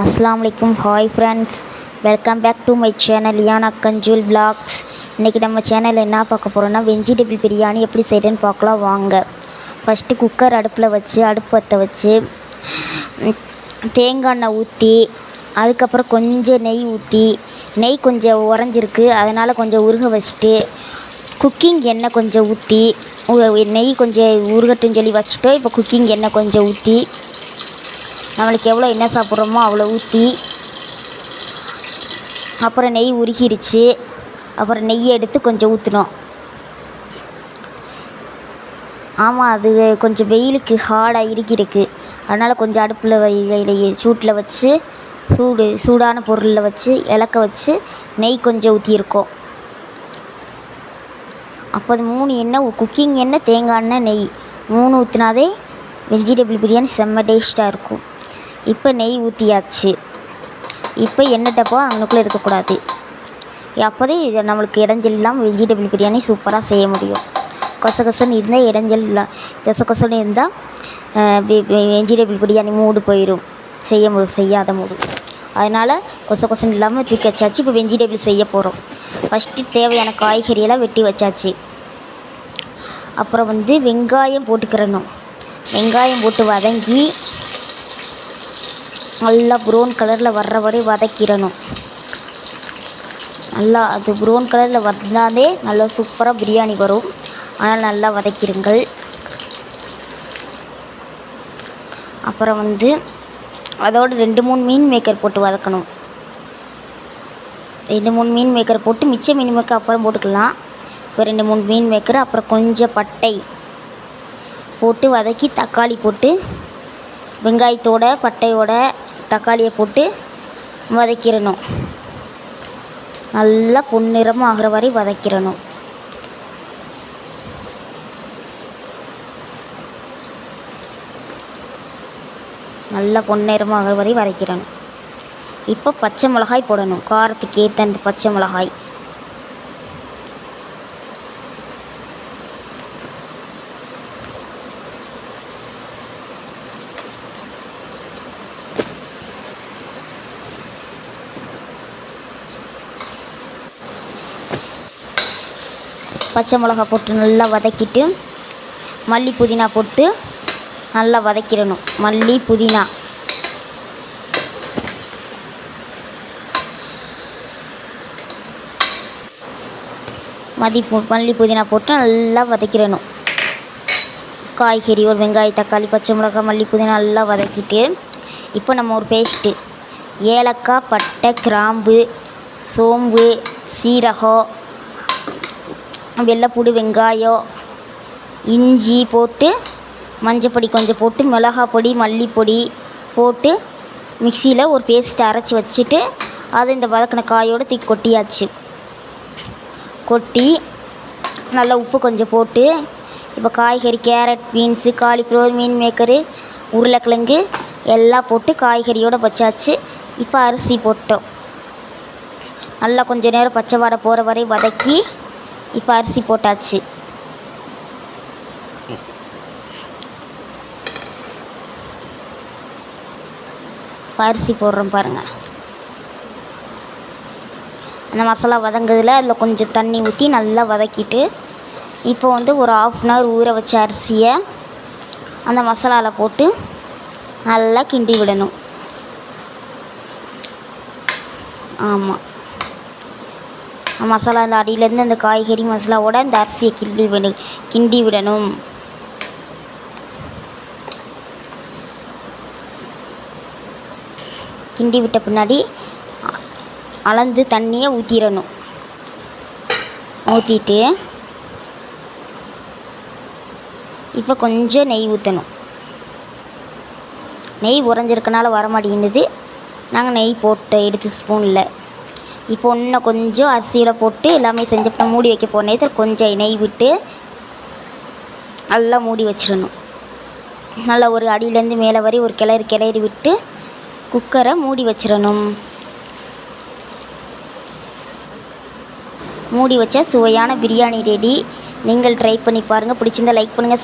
அஸ்ஸலாமு hi friends welcome back to my channel Yana Kanjool vlogs இன்றைக்கி நம்ம சேனலில் என்ன பார்க்க போகிறோன்னா வெஜிடபிள் பிரியாணி எப்படி செய்கிறேன்னு பார்க்கலாம். வாங்க. ஃபஸ்ட்டு குக்கர் அடுப்பில் வச்சு அடுப்பு பற்ற வச்சு தேங்காய் எண்ணெய் ஊற்றி அதுக்கப்புறம் கொஞ்சம் நெய் ஊற்றி நெய் கொஞ்சம் உறைஞ்சிருக்கு. அதனால் கொஞ்சம் உருக வச்சுட்டு குக்கிங் எண்ணெய் கொஞ்சம் ஊற்றி நெய் கொஞ்சம் உருகட்டுன்னு சொல்லி வச்சுட்டு இப்போ குக்கிங் எண்ணெய் கொஞ்சம் ஊற்றி நம்மளுக்கு எவ்வளோ என்ன சாப்பிட்றோமோ அவ்வளோ ஊற்றி அப்புறம் நெய் உருகிருச்சு அப்புறம் நெய் எடுத்து கொஞ்சம் ஊற்றினோம் ஆமாம் அது கொஞ்சம் வெயிலுக்கு ஹார்டாக இறுக்கிருக்கு அதனால் கொஞ்சம் அடுப்பில் சூட்டில் வச்சு சூடு சூடான பொருளில் வச்சு இலக்க வச்சு நெய் கொஞ்சம் ஊற்றியிருக்கோம் அப்போ அது மூணு எண்ணெய் குக்கிங் எண்ணெய் தேங்காய் எண்ணெய் நெய். மூணு ஊற்றினாதே வெஜிடபிள் பிரியாணி செம்ம டேஸ்ட்டாக இருக்கும். இப்போ நெய் ஊற்றியாச்சு இப்போ எண்ணெய் டப்பா அவனுக்குள்ளே இருக்கக்கூடாது. அப்போதே இது நம்மளுக்கு இடைஞ்சல் இல்லாமல் வெஜிடபிள் பிரியாணி சூப்பராக செய்ய முடியும். கொச கொசன்னு இருந்தால் இடைஞ்சல் இல்லை. கொச கொசன்னு இருந்தால் வெஜிடபிள் பிரியாணி மூடு போயிடும் செய்ய மு செய்யாத மூடு அதனால் கொச கொசன் இல்லாமல் தூக்கி வச்சாச்சு. இப்போ வெஜிடபிள் செய்ய போகிறோம் ஃபஸ்ட்டு தேவையான காய்கறியெல்லாம் வெட்டி வச்சாச்சு. அப்புறம் வந்து வெங்காயம் போட்டுக்கிறணும். வெங்காயம் போட்டு வதங்கி நல்லா ப்ரௌன் கலரில் வர்ற வரை வதக்கிடணும். நல்லா அது ப்ரௌன் கலரில் வந்தாலே நல்லா சூப்பராக பிரியாணி வரும். ஆனால் நல்லா வதக்கிடுங்கள். அப்புறம் வந்து அதோட ரெண்டு மூணு மீன் மேக்கர் போட்டு வதக்கணும். ரெண்டு மூணு மீன் மேக்கர் போட்டு மிச்ச மீன் மேக்கர் அப்புறம் போட்டுக்கலாம். இப்போ ரெண்டு மூணு மீன் மேக்கர் அப்புறம் கொஞ்சம் பட்டை போட்டு வதக்கி தக்காளி போட்டு வெங்காயத்தோட பட்டையோட தக்காளியை போட்டு வதக்கிடணும். நல்லா பொன்னிறமாக ஆகிற வரை வதக்கிடணும். நல்லா பொன்னிறமாக ஆகிற வரை வதக்கிடணும். இப்போ பச்சை மிளகாய் போடணும். காரத்துக்கு ஏற்ற அந்த பச்சை மிளகாய். பச்சை மிளகா போட்டு நல்லா வதக்கிட்டு மல்லி புதினா போட்டு நல்லா வதக்கிடணும். மல்லி புதினா. மதி மல்லி புதினா போட்டு நல்லா வதக்கிடணும். காய்கறி ஒரு வெங்காயம் தக்காளி பச்சை மிளகாய் மல்லி புதினா நல்லா வதக்கிட்டு இப்போ நம்ம ஒரு பேஸ்ட்டு ஏலக்காய் பட்டை கிராம்பு சோம்பு சீரகம் வெள்ளைப்பூடு வெங்காயம் இஞ்சி போட்டு மஞ்சப்பொடி கொஞ்சம் போட்டு மிளகா பொடி மல்லிப்பொடி போட்டு மிக்சியில் ஒரு பேஸ்ட் அரைச்சி வச்சுட்டு அதை இந்த வதக்கின காயோடு தூக்கி கொட்டியாச்சு. கொட்டி நல்லா உப்பு கொஞ்சம் போட்டு இப்போ காய்கறி கேரட் பீன்ஸு காலிஃப்ளவர் மீன் மேக்கரு உருளைக்கிழங்கு எல்லாம் போட்டு காய்கறியோடு வச்சாச்சு. இப்போ அரிசி போட்டோம். நல்லா கொஞ்சம் நேரம் பச்சை வாடை போகிற வரை வதக்கி இப்போ அரிசி போட்டாச்சு. இப்போ அரிசி போடுறோம் பாருங்கள் அந்த மசாலா வதங்குதில் அதில் கொஞ்சம் தண்ணி ஊற்றி நல்லா வதக்கிட்டு இப்போ வந்து ஒரு ஆஃப் அன் ஹவர் ஊற வச்ச அரிசியை அந்த மசாலாவில் போட்டு நல்லா கிண்டி விடணும். ஆமாம் மசாலா அந்த அடியிலேருந்து அந்த காய்கறி மசாலாவோட அந்த அரிசியை கிண்டி விடு கிண்டி விடணும். கிண்டி விட்ட பின்னாடி அளந்து தண்ணியை ஊற்றிடணும் ஊற்றிட்டு இப்போ கொஞ்சம் நெய் ஊற்றணும் நெய் உறைஞ்சிருக்கனால வர மாட்டேங்குது. நாங்கள் நெய் போட்டு எடுத்து ஸ்பூனில் இப்போ இன்னும் கொஞ்சம் அரிசியில் போட்டு எல்லாமே செஞ்சப்போ மூடி வைக்க போகிற நேரத்தில் கொஞ்சம் நெய் விட்டு நல்லா மூடி வச்சிடணும். நல்லா ஒரு அடியிலேருந்து மேலே வரை ஒரு கிளறி கிளறி விட்டு குக்கரை மூடி வச்சிடணும். மூடி வச்சா சுவையான பிரியாணி ரெடி நீங்கள் ட்ரை பண்ணி பாருங்கள் பிடிச்சிருந்தா லைக் பண்ணுங்கள்